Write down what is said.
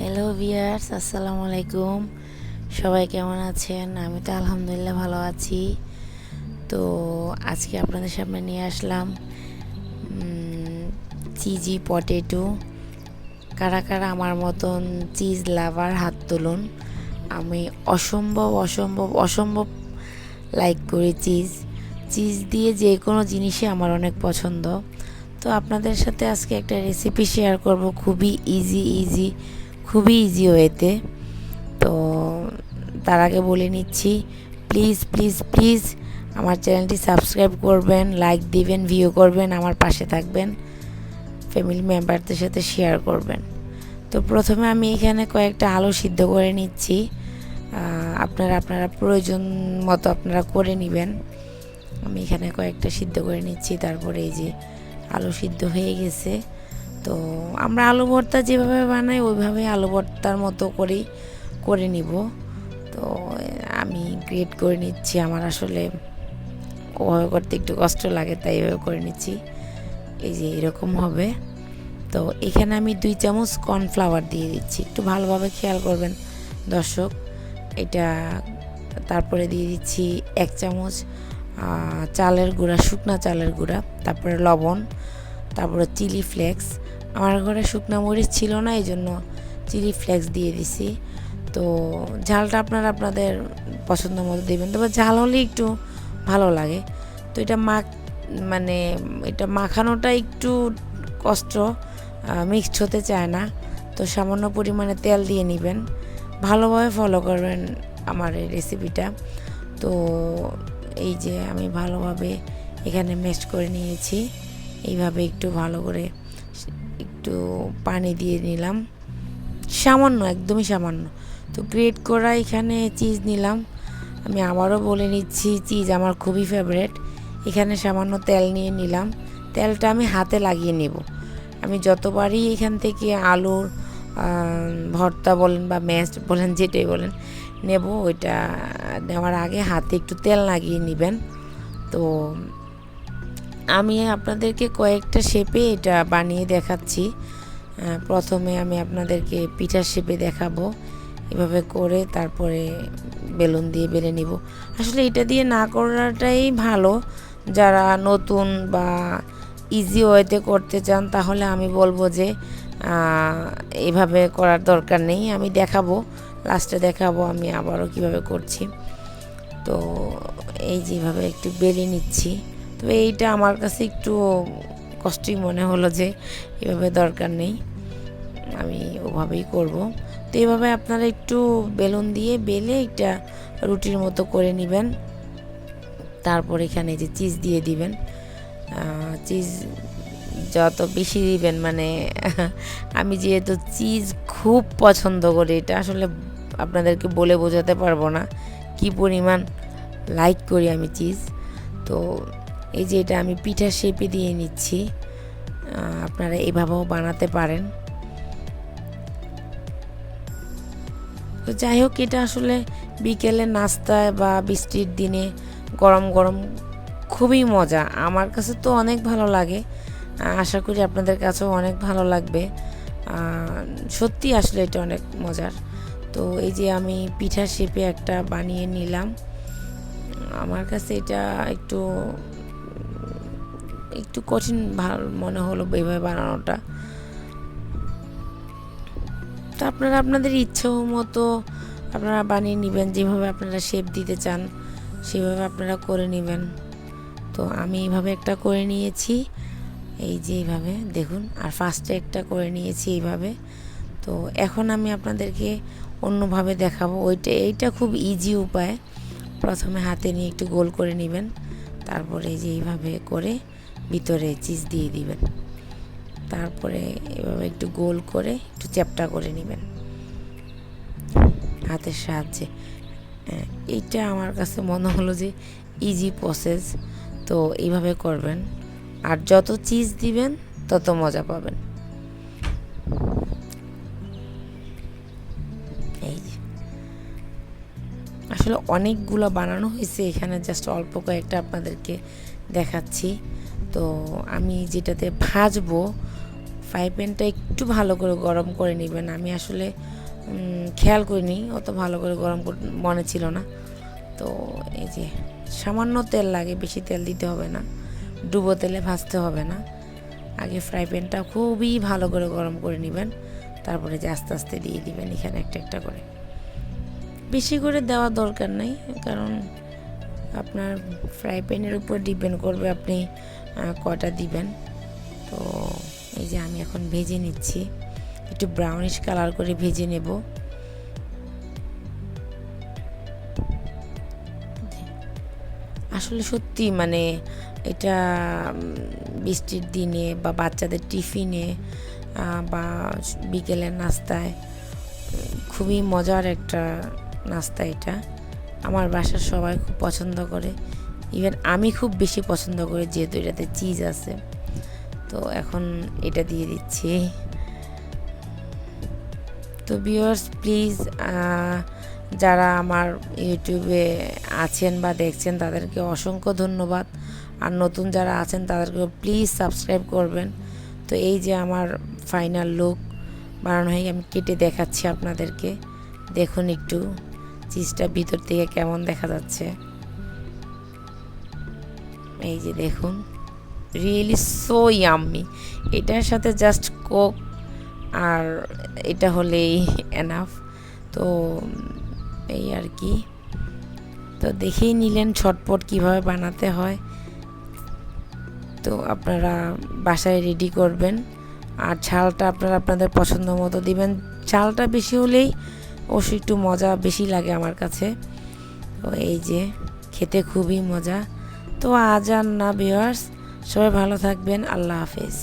Hello viewers আসসালামু আলাইকুম সবাই কেমন আছেন? আমি তো আলহামদুলিল্লাহ ভালো আছি। তো আজকে আপনাদের সামনে নিয়ে আসলাম চিজি পটেটো কারা কারা আমার মতন চিজ লাভার হাত তুলুন। আমি অসম্ভব অসম্ভব অসম্ভব লাইক করি চিজ চিজ দিয়ে যে কোনো জিনিসই আমার অনেক পছন্দ। তো আপনাদের সাথে আজকে একটা রেসিপি শেয়ার করব। খুবই ইজি ইজি খুবই ইজি ওয়েতে তো তার আগে বলে নিচ্ছি প্লিজ প্লিজ প্লিজ আমার চ্যানেলটি সাবস্ক্রাইব করবেন লাইক দিবেন ভিউ করবেন, আমার পাশে থাকবেন ফ্যামিলি মেম্বারদের সাথে শেয়ার করবেন। তো প্রথমে আমি এখানে কয়েকটা আলু সিদ্ধ করে নিচ্ছি। আপনারা আপনারা প্রয়োজন মতো আপনারা করে নেবেন। আমি এখানে কয়েকটা সিদ্ধ করে নিচ্ছি, তারপরে এই যে আলু সিদ্ধ হয়ে গেছে। তো আমরা আলু ভর্তা যেভাবে বানাই ওইভাবে আলু ভর্তার মতো করেই করে নিব। তো, আমি গ্রেট করে নিচ্ছি। আমার আসলে ওভাবে করতে একটু কষ্ট লাগে, তাই এভাবে করে নিচ্ছি। এই যে এরকম হবে। তো, এখানে আমি দুই চামচ কর্নফ্লাওয়ার দিয়ে দিচ্ছি। একটু ভালোভাবে খেয়াল করবেন দর্শক। এটা তারপরে দিয়ে দিচ্ছি এক চামচ চালের গুঁড়া, শুকনা চালের গুঁড়া, তারপরে লবণ, তারপরে চিলি ফ্লেক্স আমার ঘরে শুকনো মরিচ ছিল না, এই জন্য চিলি ফ্লেক্স দিয়ে দিছি। তো ঝালটা আপনারা আপনাদের পছন্দ মতো দেবেন। তবে ঝাল হলে একটু ভালো লাগে। তো এটা মাখ মানে এটা মাখানোটা একটু কষ্ট মিক্সড হতে চায় না। তো সামান্য পরিমাণে তেল দিয়ে নেবেন। ভালোভাবে ফলো করবেন আমার এই রেসিপিটা তো এই যে আমি ভালোভাবে এখানে মেস্ট করে নিয়েছি। এইভাবে একটু ভালো করে একটু পানি দিয়ে নিলাম। সামান্য, একদমই সামান্য। তো গ্রেট করা এখানে চিজ নিলাম। আমি আবারও বলে নিচ্ছি চিজ আমার খুবই ফেভারেট এখানে সামান্য তেল নিয়ে নিলাম। তেলটা আমি হাতে লাগিয়ে নেব। আমি যতবারই এখান থেকে আলুর ভর্তা বলেন বা ম্যাশ বলেন, যেটাই বলেন, নেব, ওইটা নেওয়ার আগে হাতে একটু তেল লাগিয়ে নেবেন। তো আমি আপনাদেরকে কয়েকটা শেপে এটা বানিয়ে দেখাচ্ছি। প্রথমে আমি আপনাদেরকে পিঠার শেপে দেখাবো। এভাবে করে তারপরে বেলুন দিয়ে বেলে নিব। আসলে এটা দিয়ে না করাটাই ভালো। যারা নতুন বা ইজি ওয়েতে করতে চান, তাহলে আমি বলব যে এভাবে করার দরকার নেই। আমি দেখাবো লাস্টে দেখাবো আমি আবারও কীভাবে করছি। তো এই যেভাবে একটু বেলে নিচ্ছি। তবে এইটা আমার কাছে একটু কষ্টই মনে হলো যে এভাবে দরকার নেই। আমি ওভাবেই করব। তো এভাবে আপনারা একটু বেলুন দিয়ে বেলে একটা রুটির মতো করে নেবেন। তারপর এখানে যে চিজ দিয়ে দিবেন। চিজ যত বেশি দিবেন মানে আমি যেহেতু চিজ খুব পছন্দ করি, এটা আসলে আপনাদেরকে বলে বোঝাতে পারব না। কি পরিমাণ লাইক করি আমি চিজ। তো এই যে এটা আমি পিঠার শেপে দিয়ে নিচ্ছি। আপনারা এভাবেও বানাতে পারেন। তো যাই হোক, এটা আসলে বিকেলে নাস্তায় বা বৃষ্টির দিনে গরম গরম খুবই মজা। আমার কাছে তো অনেক ভালো লাগে। আশা করি আপনাদের কাছেও অনেক ভালো লাগবে। সত্যি আসলে এটা অনেক মজার। তো এই যে আমি পিঠার শেপে একটা বানিয়ে নিলাম। আমার কাছে এটা একটু একটু কঠিন ভালো মনে হলো এইভাবে বানানোটা। তো আপনারা আপনাদের ইচ্ছে মতো আপনারা বানিয়ে নেবেন, যেভাবে আপনারা শেপ দিতে চান, সেভাবে আপনারা করে নেবেন। তো আমি এইভাবে একটা করে নিয়েছি, এই যে এইভাবে, দেখুন, আর ফার্স্টে একটা করে নিয়েছি এইভাবে। তো এখন আমি আপনাদেরকে অন্যভাবে দেখাবো, ওইটা, এইটা খুব ইজি উপায়। প্রথমে হাতে নিয়ে একটু গোল করে নেবেন, তারপরে এই যে এইভাবে করে ভিতরে চিজ দিয়ে দিবেন। তারপরে এভাবে একটু গোল করে একটু চ্যাপটা করে নেবেন। হাতের সাহায্যে। এইটা আমার কাছে মনে হলো যে ইজি প্রসেস তো এইভাবে করবেন। আর যত চিজ দিবেন, তত মজা পাবেন। এই আসলে অনেকগুলো বানানো হয়েছে এখানে। জাস্ট অল্প কয়েকটা আপনাদেরকে দেখাচ্ছি। তো আমি যেটাতে ভাজবো ফ্রাই প্যানটা একটু ভালো করে গরম করে নেবেন। আমি আসলে খেয়াল করিনি অত ভালো করে গরম মনে ছিল না। তো এই যে, সামান্য তেল লাগে, বেশি তেল দিতে হবে না। ডুবো তেলে ভাজতে হবে না। আগে ফ্রাই প্যানটা খুবই ভালো করে গরম করে নেবেন। তারপরে যে আস্তে আস্তে দিয়ে দিবেন এখানে একটা একটা করে। বেশি করে দেওয়ার দরকার নেই, কারণ আপনার ফ্রাই প্যানের উপর ডিপেন্ড করবে আপনি কটা দিবেন? তো এই যে আমি এখন ভেজে নিচ্ছি। একটু ব্রাউনিশ কালার করে ভেজে নেব। আসলে সত্যি মানে এটা বৃষ্টির দিনে বা বাচ্চাদের টিফিনে বা বিকেলের নাস্তায়, খুবই মজার একটা নাস্তা এটা। আমার বাসার সবাই খুব পছন্দ করে। ইভেন আমি খুব বেশি পছন্দ করি যেহেতু এটাতে চিজ আছে। তো এখন এটা দিয়ে দিচ্ছি। তো ভিউয়ার্স প্লিজ যারা আমার ইউটিউবে আছেন বা দেখছেন, তাদেরকে অসংখ্য ধন্যবাদ। আর নতুন যারা আছেন তাদেরকে প্লিজ সাবস্ক্রাইব করবেন। তো এই যে আমার ফাইনাল লুক বানানো হয়ে আমি কেটে দেখাচ্ছি আপনাদেরকে। দেখুন একটু চিজটা ভিতর থেকে কেমন দেখা যাচ্ছে। এই যে দেখুন রিয়েলি সো ইয়াম্মি এটার সাথে জাস্ট কোক আর এটা হলেই এনাফ তো এই আর কি। তো দেখেই নিলেন ছটপট কীভাবে বানাতে হয়। তো আপনারা বাসায় রেডি করবেন। আর ঝালটা আপনারা আপনাদের পছন্দ মতো দিবেন। ঝালটা বেশি হলেই অবশ্যই একটু মজা বেশি লাগে আমার কাছে। তো এই যে, খেতে খুবই মজা। তো আজ আর না বিয়ার্স সবাই ভালো থাকবেন। আল্লাহ হাফেজ।